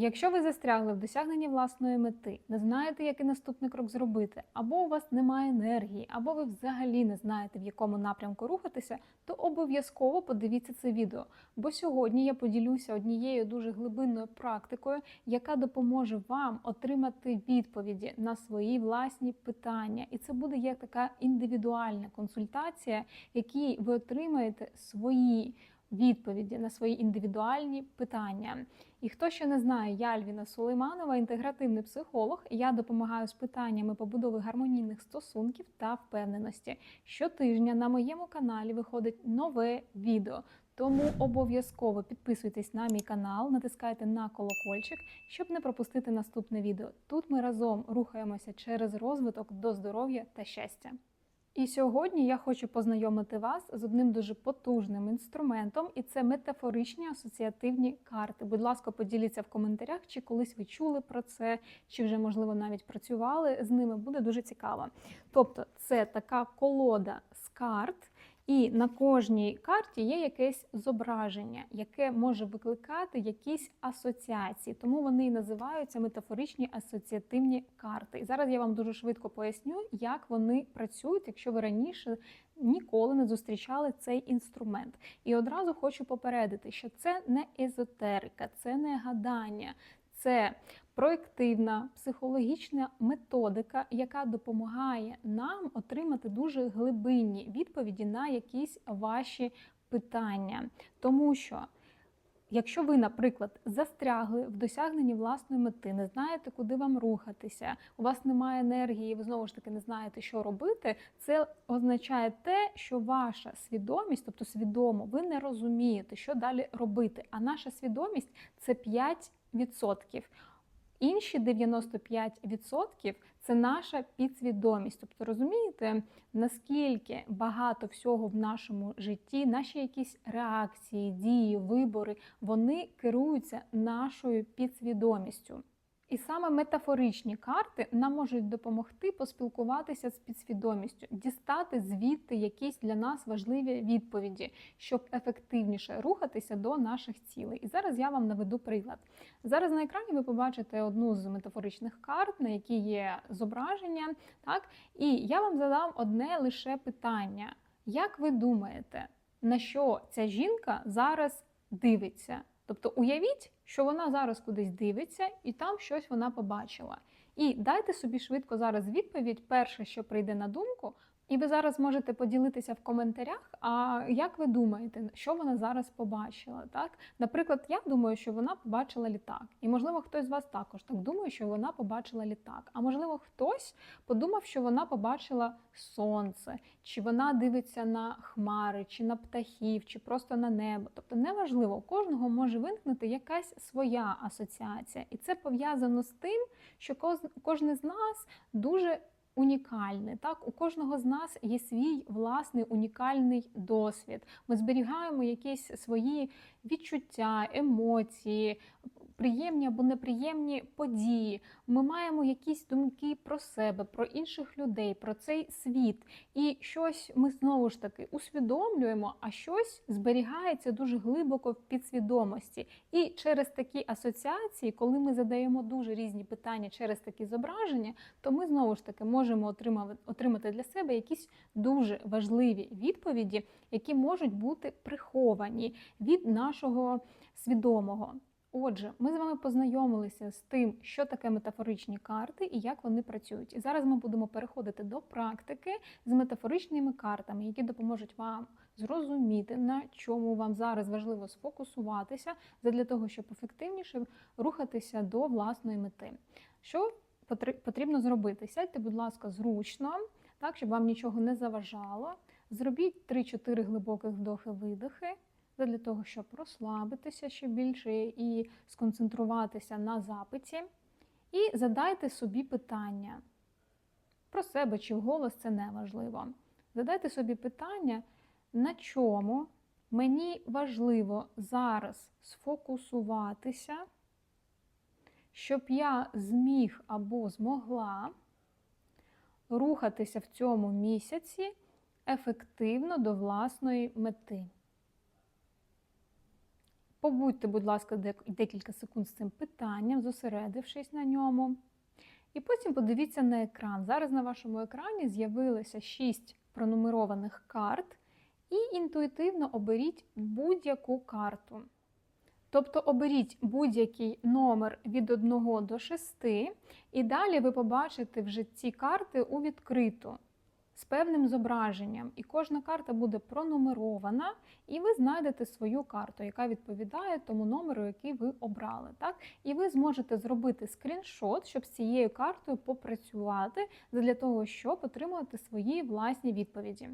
Якщо ви застрягли в досягненні власної мети, не знаєте, який наступний крок зробити, або у вас немає енергії, або ви взагалі не знаєте, в якому напрямку рухатися, то обов'язково подивіться це відео. Бо сьогодні я поділюся однією дуже глибинною практикою, яка допоможе вам отримати відповіді на свої власні питання. І це буде як така індивідуальна консультація, якій ви отримаєте свої відповіді на свої індивідуальні питання. І хто ще не знає, я Альвіна Сулейманова, інтегративний психолог. Я допомагаю з питаннями побудови гармонійних стосунків та впевненості. Щотижня на моєму каналі виходить нове відео. Тому обов'язково підписуйтесь на мій канал, натискайте на колокольчик, щоб не пропустити наступне відео. Тут ми разом рухаємося через розвиток до здоров'я та щастя. І сьогодні я хочу познайомити вас з одним дуже потужним інструментом, і це метафоричні асоціативні карти. Будь ласка, поділіться в коментарях, чи колись ви чули про це, чи вже, можливо, навіть працювали з ними. Буде дуже цікаво. Тобто, це така колода з карт. І на кожній карті є якесь зображення, яке може викликати якісь асоціації, тому вони і називаються метафоричні асоціативні карти. І зараз я вам дуже швидко поясню, як вони працюють, якщо ви раніше ніколи не зустрічали цей інструмент. І одразу хочу попередити, що це не езотерика, це не гадання, це проєктивна психологічна методика, яка допомагає нам отримати дуже глибинні відповіді на якісь ваші питання. Тому що. Якщо ви, наприклад, застрягли в досягненні власної мети, не знаєте, куди вам рухатися, у вас немає енергії, ви знову ж таки не знаєте, що робити, це означає те, що ваша свідомість, тобто свідомо, ви не розумієте, що далі робити. А наша свідомість це 5%. Інші 95% це наша підсвідомість. Тобто, розумієте, наскільки багато всього в нашому житті, наші якісь реакції, дії, вибори, вони керуються нашою підсвідомістю. І саме метафоричні карти нам можуть допомогти поспілкуватися з підсвідомістю, дістати звідти якісь для нас важливі відповіді, щоб ефективніше рухатися до наших цілей. І зараз я вам наведу приклад. Зараз на екрані ви побачите одну з метафоричних карт, на якій є зображення. Так, і я вам задам одне лише питання: як ви думаєте, на що ця жінка зараз дивиться? Тобто уявіть, що вона зараз кудись дивиться і там щось вона побачила. І дайте собі швидко зараз відповідь, перше, що прийде на думку, і ви зараз можете поділитися в коментарях. А як ви думаєте, що вона зараз побачила? Так, наприклад, я думаю, що вона побачила літак, і можливо, хтось з вас також так думає, що вона побачила літак. А можливо, хтось подумав, що вона побачила сонце, чи вона дивиться на хмари, чи на птахів, чи просто на небо. Тобто, неважливо, у кожного може виникнути якась своя асоціація, і це пов'язано з тим, що кожен з нас дуже унікальне. Так, у кожного з нас є свій власний унікальний досвід. Ми зберігаємо якісь свої відчуття, емоції, приємні або неприємні події. Ми маємо якісь думки про себе, про інших людей, про цей світ. І щось ми знову ж таки усвідомлюємо, а щось зберігається дуже глибоко в підсвідомості. І через такі асоціації, коли ми задаємо дуже різні питання через такі зображення, то ми знову ж таки можемо отримати для себе якісь дуже важливі відповіді, які можуть бути приховані від нашого свідомого. Отже, ми з вами познайомилися з тим, що таке метафоричні карти і як вони працюють. І зараз ми будемо переходити до практики з метафоричними картами, які допоможуть вам зрозуміти, на чому вам зараз важливо сфокусуватися, для того, щоб ефективніше рухатися до власної мети. Що потрібно зробити? Сядьте, будь ласка, зручно, так, щоб вам нічого не заважало. Зробіть 3-4 глибоких вдохи-видихи для того, щоб розслабитися ще більше і сконцентруватися на запиті. І задайте собі питання. Про себе чи вголос це не важливо. Задайте собі питання, на чому мені важливо зараз сфокусуватися, щоб я зміг або змогла рухатися в цьому місяці ефективно до власної мети. Побудьте, будь ласка, декілька секунд з цим питанням, зосередившись на ньому. І потім подивіться на екран. Зараз на вашому екрані з'явилося 6 пронумерованих карт, і інтуїтивно оберіть будь-яку карту. Тобто оберіть будь-який номер від 1 до 6, і далі ви побачите вже ці карти у відкриту з певним зображенням. І кожна карта буде пронумерована, і ви знайдете свою карту, яка відповідає тому номеру, який ви обрали. Так? І ви зможете зробити скріншот, щоб з цією картою попрацювати для того, щоб отримати свої власні відповіді.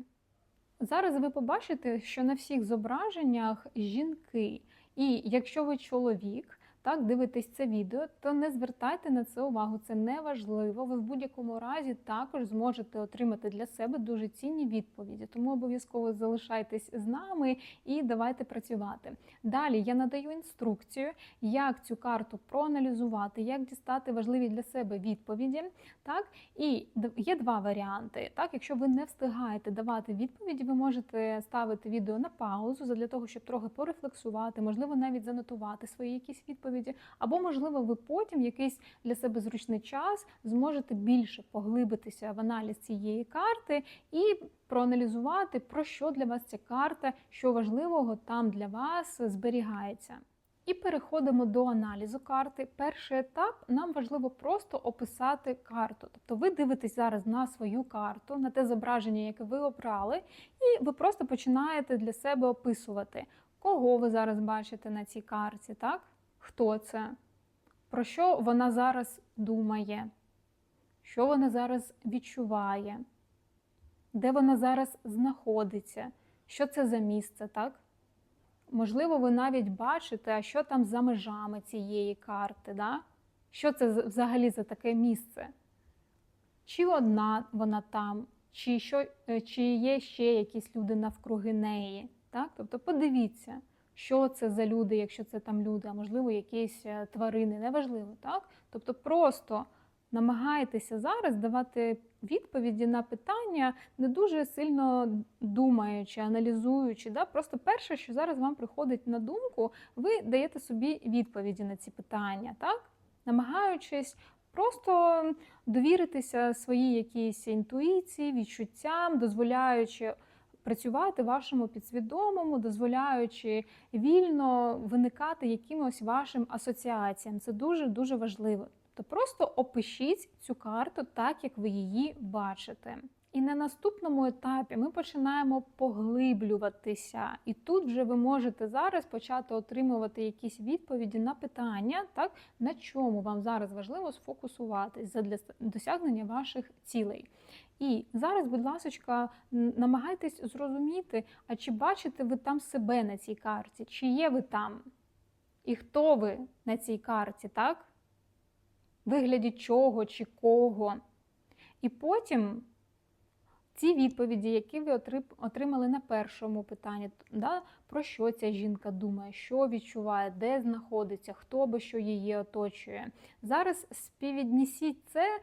Зараз ви побачите, що на всіх зображеннях жінки. І якщо ви чоловік, так дивитесь це відео, то не звертайте на це увагу. Це не важливо. Ви в будь-якому разі також зможете отримати для себе дуже цінні відповіді. Тому обов'язково залишайтесь з нами і давайте працювати. Далі я надаю інструкцію, як цю карту проаналізувати, як дістати важливі для себе відповіді. Так, і є два варіанти. Так, якщо ви не встигаєте давати відповіді, ви можете ставити відео на паузу для того, щоб трохи порефлексувати, можливо, навіть занотувати свої якісь відповіді, або, можливо, ви потім якийсь для себе зручний час зможете більше поглибитися в аналіз цієї карти і проаналізувати, про що для вас ця карта, що важливого там для вас зберігається. І переходимо до аналізу карти. Перший етап нам важливо просто описати карту. Тобто ви дивитесь зараз на свою карту, на те зображення, яке ви обрали, і ви просто починаєте для себе описувати, кого ви зараз бачите на цій карті, так? Хто це? Про що вона зараз думає? Що вона зараз відчуває? Де вона зараз знаходиться? Що це за місце, так? Можливо, ви навіть бачите, а що там за межами цієї карти, да? що це взагалі за таке місце? Чи одна вона там, чи, що, е, чи є ще якісь люди навкруги неї? Так? Тобто подивіться, що це за люди, якщо це там люди, а можливо, якісь е, тварини, неважливо. Так? Тобто просто намагайтеся зараз давати відповіді на питання, не дуже сильно думаючи, аналізуючи. Да? Просто перше, що зараз вам приходить на думку, ви даєте собі відповіді на ці питання, так? намагаючись просто довіритися своїй якійсь інтуїції, відчуттям, дозволяючи. Працювати вашому підсвідомому, дозволяючи вільно виникати якимось вашим асоціаціям. Це дуже дуже важливо. То просто опишіть цю карту так, як ви її бачите. І на наступному етапі ми починаємо поглиблюватися. І тут вже ви можете зараз почати отримувати якісь відповіді на питання, так на чому вам зараз важливо сфокусуватись для досягнення ваших цілей. І зараз, будь ласка, намагайтесь зрозуміти, а чи бачите ви там себе на цій карті, чи є ви там? І хто ви на цій карті, так? Вигляді чого чи кого. І потім ці відповіді, які ви отримали на першому питанні, да, про що ця жінка думає, що відчуває, де знаходиться, хто би що її оточує. Зараз співвіднісіть це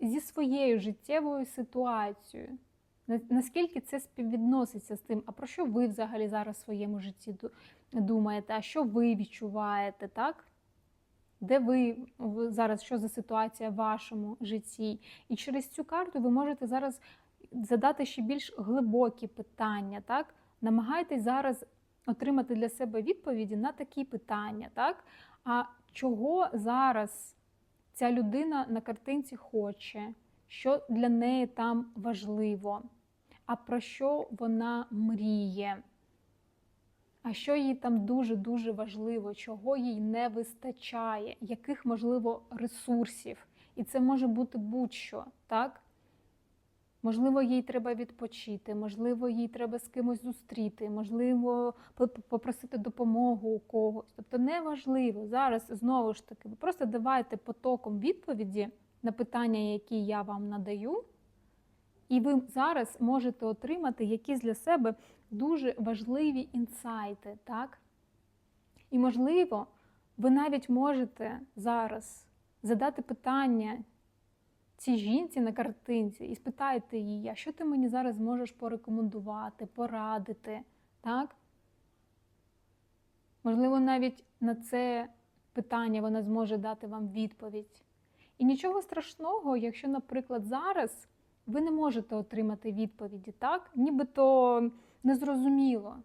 зі своєю життєвою ситуацією. Наскільки це співвідноситься з тим, а про що ви взагалі зараз в своєму житті думаєте, а що ви відчуваєте, так? Де ви зараз, що за ситуація в вашому житті? І через цю карту ви можете зараз задати ще більш глибокі питання, так? Намагайтесь зараз отримати для себе відповіді на такі питання, так? А чого зараз ця людина на картинці хоче, що для неї там важливо, а про що вона мріє? А що їй там дуже-дуже важливо, чого їй не вистачає, яких, можливо, ресурсів. І це може бути будь-що, так? Можливо, їй треба відпочити, можливо, їй треба з кимось зустріти, можливо, попросити допомогу у когось. Тобто неважливо. Зараз знову ж таки, ви просто давайте потоком відповіді на питання, які я вам надаю, і ви зараз можете отримати якісь для себе дуже важливі інсайти, так? І, можливо, ви навіть можете зараз задати питання цій жінці на картинці і спитайте її, а що ти мені зараз можеш порекомендувати, порадити, так? Можливо, навіть на це питання вона зможе дати вам відповідь. І нічого страшного, якщо, наприклад, зараз ви не можете отримати відповіді, так? Нібито незрозуміло,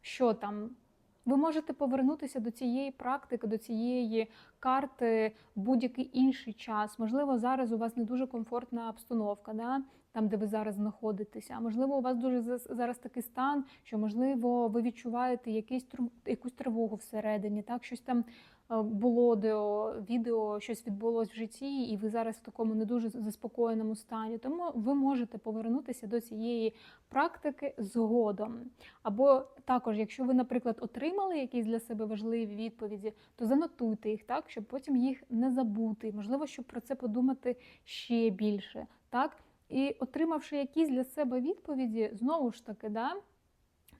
що там. Ви можете повернутися до цієї практики, до цієї карти будь-який інший час. Можливо, зараз у вас не дуже комфортна обстановка, да? Там, де ви зараз знаходитеся. Можливо, у вас дуже зараз такий стан, що можливо ви відчуваєте тру- якусь тривогу всередині, так щось там е, було до відео, щось відбулось в житті, і ви зараз в такому не дуже заспокоєному стані. Тому ви можете повернутися до цієї практики згодом. Або також, якщо ви, наприклад, отримали якісь для себе важливі відповіді, то занотуйте їх так, щоб потім їх не забути. Можливо, щоб про це подумати ще більше. Так? І отримавши якісь для себе відповіді, знову ж таки, да,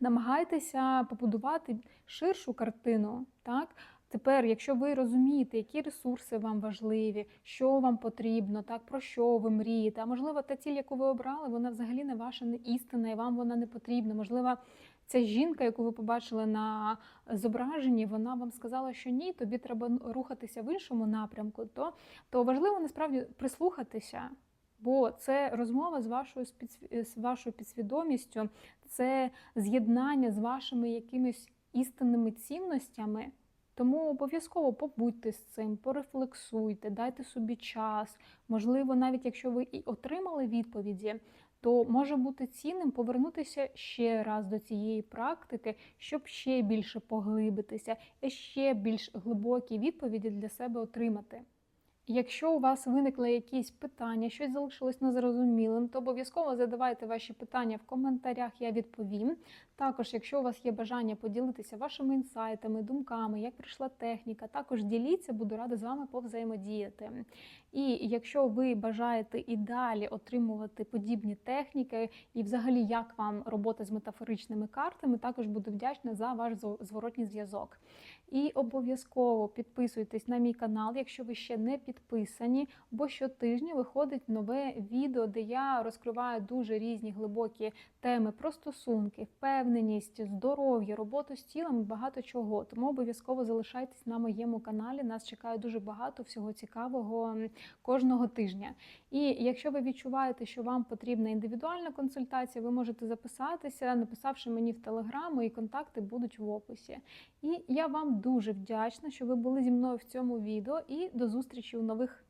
намагайтеся побудувати ширшу картину. Так? Тепер, якщо ви розумієте, які ресурси вам важливі, що вам потрібно, так про що ви мрієте, а можливо, та ціль, яку ви обрали, вона взагалі не ваша, не істина, і вам вона не потрібна. Можливо, ця жінка, яку ви побачили на зображенні, вона вам сказала, що ні, тобі треба рухатися в іншому напрямку, то, то важливо насправді прислухатися. Бо це розмова з вашою з вашою підсвідомістю, це з'єднання з вашими якимись істинними цінностями. Тому обов'язково побудьте з цим, порефлексуйте, дайте собі час. Можливо, навіть якщо ви і отримали відповіді, то може бути цінним повернутися ще раз до цієї практики, щоб ще більше поглибитися і ще більш глибокі відповіді для себе отримати. Якщо у вас виникли якісь питання, щось залишилось незрозумілим, то обов'язково задавайте ваші питання в коментарях, я відповім. Також, якщо у вас є бажання поділитися вашими інсайтами, думками, як прийшла техніка, також діліться, буду рада з вами повзаємодіяти. І якщо ви бажаєте і далі отримувати подібні техніки, і взагалі як вам робота з метафоричними картами, також буду вдячна за ваш зворотній зв'язок. І обов'язково підписуйтесь на мій канал, якщо ви ще не підписані, бо щотижня виходить нове відео, де я розкриваю дуже різні глибокі теми про стосунки, впевненість, здоров'я, роботу з тілом і багато чого. Тому обов'язково залишайтесь на моєму каналі. Нас чекає дуже багато всього цікавого кожного тижня. І якщо ви відчуваєте, що вам потрібна індивідуальна консультація, ви можете записатися, написавши мені в телеграм, мої контакти будуть в описі. І я вам дуже вдячна, що ви були зі мною в цьому відео. І до зустрічі нових